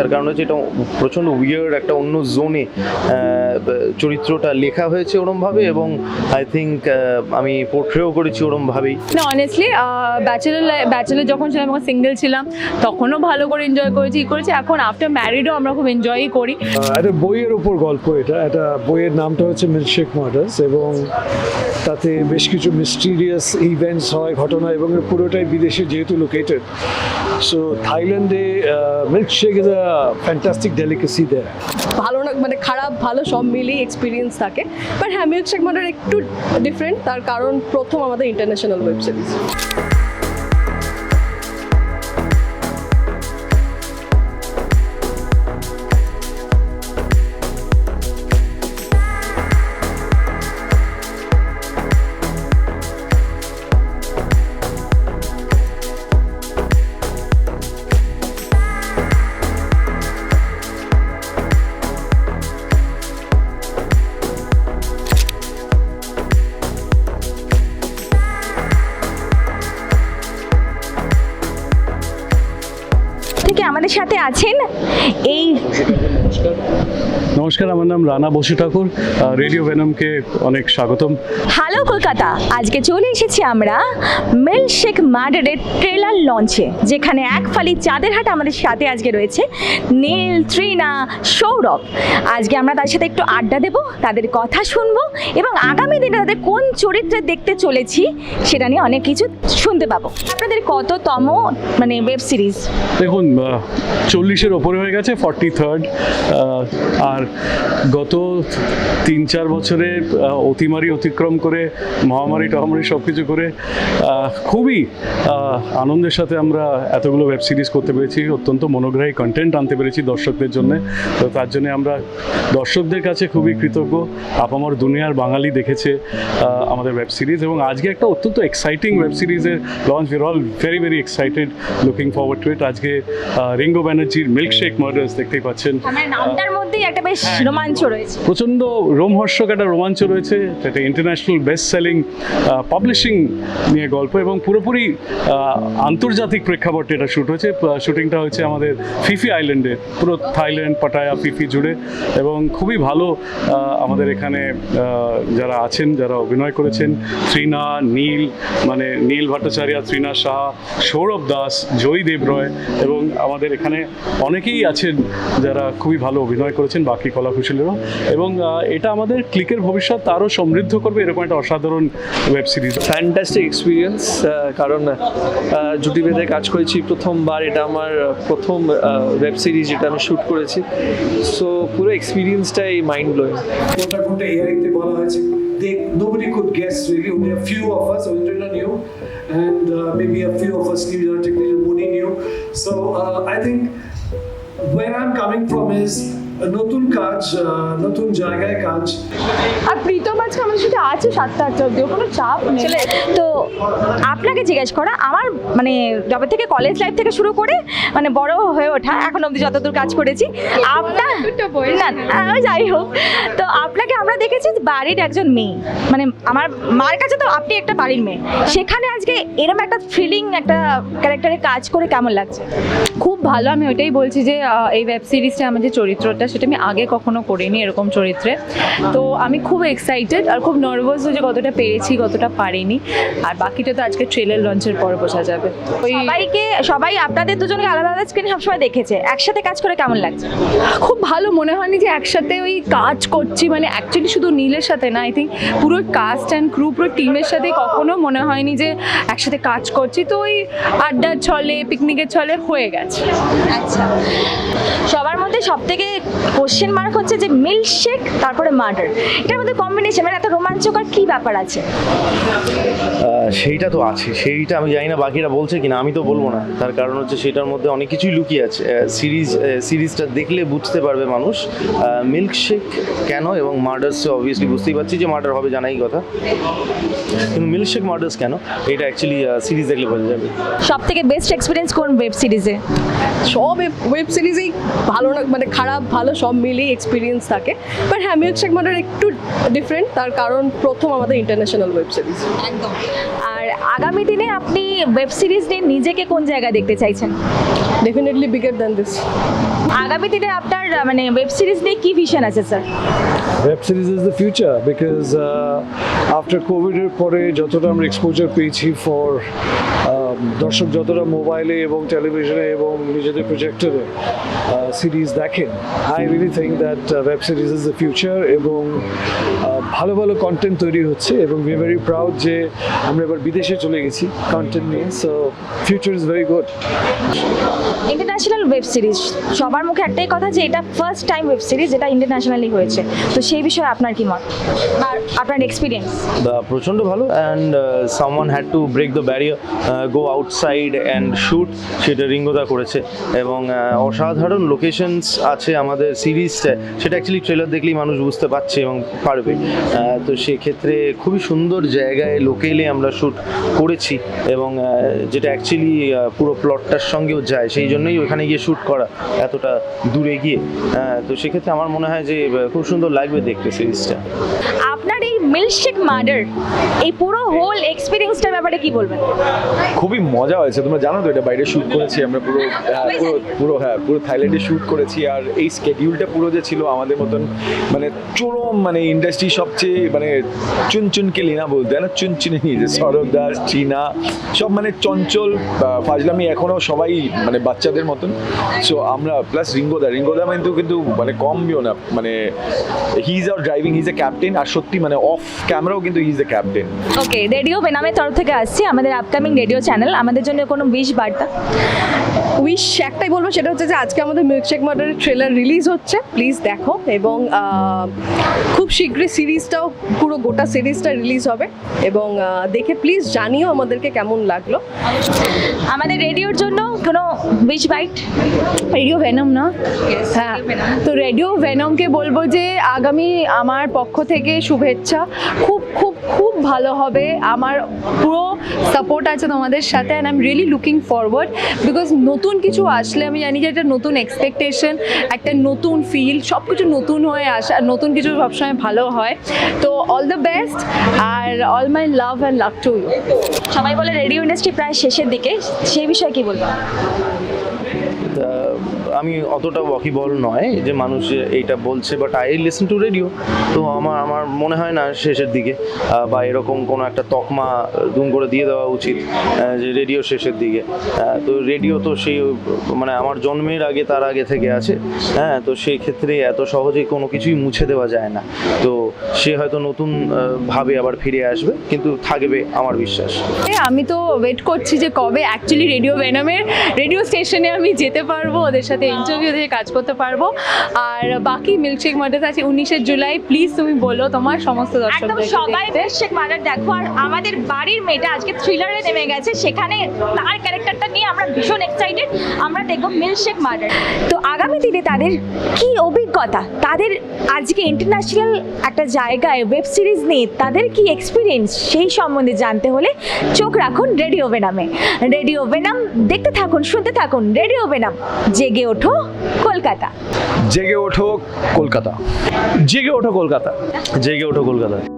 তার কারণ হচ্ছে এটা প্রচণ্ড উইয়ার্ড একটা অন্য জোনে চরিত্রটা লেখা হয়েছে ওরমভাবে এবং আই থিঙ্ক আমি পোর্ট্রেও করেছি ওরমভাবেই। না অনেস্টলি ব্যাচেলার ব্যাচেলার যখন ছিলাম যখন সিঙ্গেল ছিলাম তখনও ভালো করে এনজয় করেছি ই করেছি। এখন আফটার ম্যারিডও আমরা খুব এনজয়ই করি। একটা বইয়ের ওপর গল্প এটা। একটা বইয়ের নামটা হচ্ছে মিল্কশেক মার্ডার্স এবং তাতে বেশ কিছু মিস্টিরিয়াস ইভেন্টস হয় ঘটনা এবং পুরোটাই বিদেশে যেহেতু লোকেটেড সো থাইল্যান্ডে milkshake is a fantastic delicacy দেয় ভালো না মানে খারাপ, ভালো, সব মিলিয়ে এক্সপিরিয়েন্স থাকে। বাট হ্যাঁ মিল্কশেক মার্ডার একটু ডিফারেন্ট তার কারণ প্রথম আমাদের ইন্টারন্যাশনাল ওয়েব সিরিজ আমাদের সাথে আছেন এই নমস্কার আমার নাম রানা বসু ঠাকুর রেডিও ভেনমকে অনেক স্বাগতম। হ্যালো কলকাতা আজকে চলে এসেছি আমরা মিল্কশেক মার্ডারের ট্রেলার লঞ্চে যেখানে এক ফালি চাঁদের হাট আমাদের সাথে আজকে রয়েছে নীল ত্রিনা সৌরভ। আজকে আমরা তাদের সাথে একটু আড্ডা দেব তাদের কথা শুনব এবং আগামী দিনে তাদের কোন চরিত্রে দেখতে চলেছি সেটা নিয়ে অনেক কিছু শুনতে পাবো। আপনাদের কততম মানে ওয়েব সিরিজ দেখুন চল্লিশের ওপরে হয়ে গেছে ফর্টি থার্ড আর গত তিন চার বছরে অতিমারি অতিক্রম করে, মহামারী টহামারি সব কিছু করে খুবই আনন্দের সাথে আমরা এতগুলো ওয়েব সিরিজ করতে পেরেছি, অত্যন্ত মনোগ্রাহী কন্টেন্ট আনতে পেরেছি দর্শকদের জন্য। তো তার জন্য আমরা দর্শকদের কাছে খুবই কৃতজ্ঞ। আপামর দুনিয়ার বাঙালি দেখেছে আমাদের ওয়েব সিরিজ এবং আজকে একটা অত্যন্ত এক্সাইটিং ওয়েব সিরিজের launch we're all very very excited looking forward to it আজকে রিঙ্গো ব্যানার্জির মিল্কশেক মার্ডার্স দেখতেই পাচ্ছেন। নামটার মধ্যেই একটা বেশ রোমাঞ্চ রয়েছে। প্রচণ্ড রোমহর্ষক একটা রোমাঞ্চ রয়েছে এটা ইন্টারন্যাশনাল বেস্ট সেলিং পাবলিশিং নিয়ে গল্প এবং পুরোপুরি আন্তর্জাতিক প্রেক্ষাপটে এটা শ্যুট হয়েছে। শুটিংটা হয়েছে আমাদের ফিফি আইল্যান্ডে পুরো থাইল্যান্ড পাটায়া ফিফি জুড়ে এবং খুবই ভালো আমাদের এখানে যারা আছেন যারা অভিনয় করেছেন ত্রিনা নীল মানে নীল ভট্টাচার্য ত্রিনা শাহ সৌরভ দাস জয়ী দেব রয় এবং আমাদের এখানে অনেকেই আছেন যারা খুবই ভালো অভিনয় করেছেন বাকি কলাকুশলীরাও এবং এটা আমাদের ক্লিকের ভবিষ্যৎ আরও সমৃদ্ধ করবে এরকম একটা অসাধারণ ওয়েব সিরিজ। ফ্যান্টাস্টিক এক্সপিরিয়েন্স কারণ জুটি বেঁধে কাজ করেছি প্রথমবার এটা আমার প্রথম ওয়েব সিরিজ যেটা আমি শ্যুট করেছি। সো পুরো এক্সপিরিয়েন্সটাই মাইন্ড ব্লোয়িং কোনটা কোনটা এআইতে বলা হয়েছে? They nobody could guess really only a few of us Ojrina knew and uh, maybe a few of us knew technician knew so uh, I think where I'm coming from is নতুন কাজ নতুন জায়গায় কাজ। আর প্রীতম আজকে আমাদের সাথে আছে সাতটা আটটা অব্দি কোনো চাপ নেই। তো আপনাকে জিজ্ঞেস করা আমার মানে যবে থেকে কলেজ লাইফ থেকে শুরু করে মানে বড় হয়ে ওঠা এখন অবধি যতদূর কাজ করেছি আপনার দুটো বয়স। না না, যাই হোক। তো আপনাকে আমরা দেখেছি বাড়ির একজন মেয়ে মানে আমার মার কাছে তো আপনি একটা বাড়ির মেয়ে। সেখানে আজকে এরকম একটা ফিলিং একটা ক্যারেক্টারে কাজ করে কেমন লাগছে? খুব ভালো আমি ওইটাই বলছি যে এই ওয়েব সিরিজটা আমার যে চরিত্রটা সেটা আমি আগে কখনো করিনি এরকম চরিত্রে। তো আমি খুব এক্সাইটেড আর খুব নার্ভাস যে কতটা পেরেছি কতটা পারিনি। আর বাকিটা তো আজকে ট্রেলার লঞ্চের পর বোঝা যাবে। সবাইকে সবাই আপনাদের দুজনকে আলাদা আলাদা স্ক্রিন সবসময় দেখেছে। একসাথে কাজ করে কেমন লাগছে? খুব ভালো মনে হয়নি যে একসাথে ওই কাজ করছি। মানে অ্যাকচুয়ালি শুধু নীলের সাথে না আই থিঙ্ক পুরো কাস্ট অ্যান্ড ক্রু পুরো টিমের সাথে কখনো মনে হয়নি যে একসাথে কাজ করছি। তো ওই আড্ডার ছলে পিকনিকের ছলে হয়ে গেছে। আচ্ছা। সবার মধ্যে সব থেকে কোশ্চেন মার্ক হচ্ছে যে মিল্কশেক তারপরে মার্ডার এটার মধ্যে কম্বিনেশন মানে এত রোমাঞ্চকর কি ব্যাপার আছে? সেইটা তো আছে সেইটা আমি জানি না বাকিরা বলছে কিনা আমি তো বলব না। তার কারণ হচ্ছে সেটার মধ্যে অনেক কিছুই লুকিয়ে আছে। সিরিজ সিরিজটা দেখলে বুঝতে পারবে মানুষ মিল্কশেক কেন এবং মার্ডার্স অবভিয়াসলি বুঝতেই পারছি যে মার্ডার হবে জানাই কথা। কিন্তু মিল্কশেক মার্ডার্স কেন? এটা অ্যাকচুয়ালি সিরিজ দেখলে বোঝা যাবে। সব থেকে বেস্ট এক্সপিরিয়েন্স কোন ওয়েব সিরিজে সব ওয়েব সিরিজেই ভালো না মানে খারাপ ভালো সব মিলিয়ে এক্সপিরিয়েন্স থাকে। বাট হ্যাঁ মিল্কশেক মার্ডার একটু ডিফারেন্ট তার কারণ প্রথম আমাদের ইন্টারন্যাশনাল ওয়েব সিরিজ একদম। আর আগামী দিনে আপনি ওয়েব সিরিজ নিয়ে নিজেকে কোন জায়গায় দেখতে চাইছেন? ডেফিনেটলি বিগার দ্যান দিস আগামী দিনে আপনার মানে ওয়েব সিরিজ নিয়ে কি ভিশন আছে sir web series is the future because after কোভিডের পরে যতটা আমরা এক্সপোজার পেয়েছি ফর দর্শক যতটা মোবাইলে এবং টেলিভিশনে এবং নিজেদের প্রজেক্টরে সিরিজ দেখেন I really think that web series is the future এবং ভালো ভালো কন্টেন্ট তৈরি হচ্ছে এবং উই ভেরি প্রাউড যে আমরা এবার বিদেশে চলে গেছি কন্টেন্ট নিয়ে so future is very good international web series সবার মুখে একটাই কথা যে এটা ফার্স্ট টাইম ওয়েব সিরিজ যেটা ইন্টারন্যাশনালি হয়েছে। তো সেই বিষয়ে আপনার কি মত? আর আপনার এক্সপিরিয়েন্স প্রচণ্ড ভালো and someone had to break the barrier go outside and shoot সেটা রিঙ্গোদা করেছে। এবং অসাধারণ লোকেশনস আছে আমাদের সিরিজটা সেটা অ্যাকচুয়ালি ট্রেলার দেখলেই মানুষ বুঝতে পারছে এবং পারবে। তো সেক্ষেত্রে খুবই সুন্দর জায়গায় লোকেলে আমরা শ্যুট করেছি এবং যেটা অ্যাকচুয়ালি পুরো প্লটটার সঙ্গেও যায়, সেই জন্যই ওখানে গিয়ে শ্যুট করা এতটা দূরে গিয়ে। তো সেক্ষেত্রে আমার মনে হয় যে খুব সুন্দর লাগবে দেখতে সিরিজটা মিল্কশেক মার্ডার এই পুরো হোল এক্সপিরিয়েন্সটার ব্যাপারে কি বলবেন? খুবই মজা হয়েছে। তোমরা জানো তো এটা বাইরে শ্যুট করেছি আমরা পুরো হ্যাঁ, পুরো পুরো হ্যাঁ পুরো থাইল্যান্ডে শ্যুট করেছি। আর এই স্কেডিউলটা পুরো যে ছিল আমাদের মতন মানে চরম মানে ইন্ডাস্ট্রি সবচেয়ে মানে চুনচুনকে লিনা বলতে না চুনচুনে নিয়েছে সরব দাস চীনা সব মানে চঞ্চল ফাজলামি এখনও সবাই মানে বাচ্চাদের মতন। সো আমরা প্লাস রিঙ্গোদা। রিঙ্গোদা কিন্তু কিন্তু মানে কমও না মানে he is our driving is a captain আর সত্যি মানে অফ ক্যামেরাও কিন্তু is a captain okay radio বেনামের তরফ থেকে আসছি আমাদের আপকামিং রেডিও চ্যানেল আমাদের জন্য কোনো উইশ বার্তা? উইশ একটাই বলব সেটা হচ্ছে যে আজকে আমাদের মিল্কশেক মার্ডারের ট্রেলার রিলিজ হচ্ছে। প্লিজ দেখো এবং খুব শীঘ্রই সিরিজটাও পুরো গোটা সিরিজটা রিলিজ হবে। এবং দেখে প্লিজ জানিও আমাদেরকে কেমন লাগল। আমাদের রেডিওর জন্য কোনো বিশ বাইট রেডিও ভেনম না? হ্যাঁ। তো রেডিও ভেনমকে বলব যে আগামী আমার পক্ষ থেকে শুভেচ্ছা। খুব খুব খুব ভালো হবে। আমার পুরো সাপোর্ট আছে তোমাদের সাথে and I am really looking forward because নতুন কিছু আসলে আমি জানি যে একটা নতুন এক্সপেকটেশন একটা নতুন ফিল সব কিছু নতুন হয়ে আসে আর নতুন কিছু সবসময় ভালো হয়। তো all the best R all my love and love to you সবাই বলে রেডিও ইন্ডাস্ট্রি প্রায় শেষের দিকে, সেই বিষয়ে কি বলব? আমি অতটা ওয়াকিবল নয় যে মানুষ এইটা বলছে but I listen to radio তো আমার আমার মনে হয় না শেষের দিকে বা এরকম কোনো একটা তকমা দুম করে দিয়ে দেওয়া উচিত যে রেডিও শেষের দিকে। তো রেডিও তো সেই মানে আমার জন্মের আগে, তার আগে থেকে আছে। হ্যাঁ তো সেই ক্ষেত্রে এত সহজে কোনো কিছুই মুছে দেওয়া যায় না। তো সে হয়তো নতুন ভাবে আবার ফিরে আসবে, কিন্তু থাকবে আমার বিশ্বাস। আমি তো ওয়েট করছি যে কবে অ্যাকচুয়ালি রেডিও ভেনামের রেডিও স্টেশনে আমি যেতে পারব ওদের সাথে ইন্টারভিউ দিয়ে কাজ করতে পারব। আর বাকি মিল্কশেক মার্ডার আছে উনিশে জুলাই প্লিজ তুমি বলো তোমার সমস্ত দর্শকদের সবাই মিল্কশেক মার্ডার দেখো। আর আমাদের বাড়ির মেয়েটা আজকে থ্রিলারে নেমে গেছে। সেখানে তার ক্যারেক্টারটা নিয়ে আমরা ভীষণ এক্সাইটেড আমরা দেখব মিল্কশেক মার্ডার তো আগামী দিনে তাদের কি অভিজ্ঞতা? তাদের আজকে ইন্টারন্যাশনাল একটা জায়গায় ওয়েব সিরিজ নিয়ে তাদের কি এক্সপিরিয়েন্স সেই সম্বন্ধে জানতে হলে চোখ রাখুন রেডিও বেনামে। রেডিও বেনাম দেখতে থাকুন শুনতে থাকুন। রেডিও বেনাম জেগে ওঠো কলকাতা। জেগে ওঠো কলকাতা। জেগে ওঠো কলকাতা। জেগে ওঠো কলকাতা।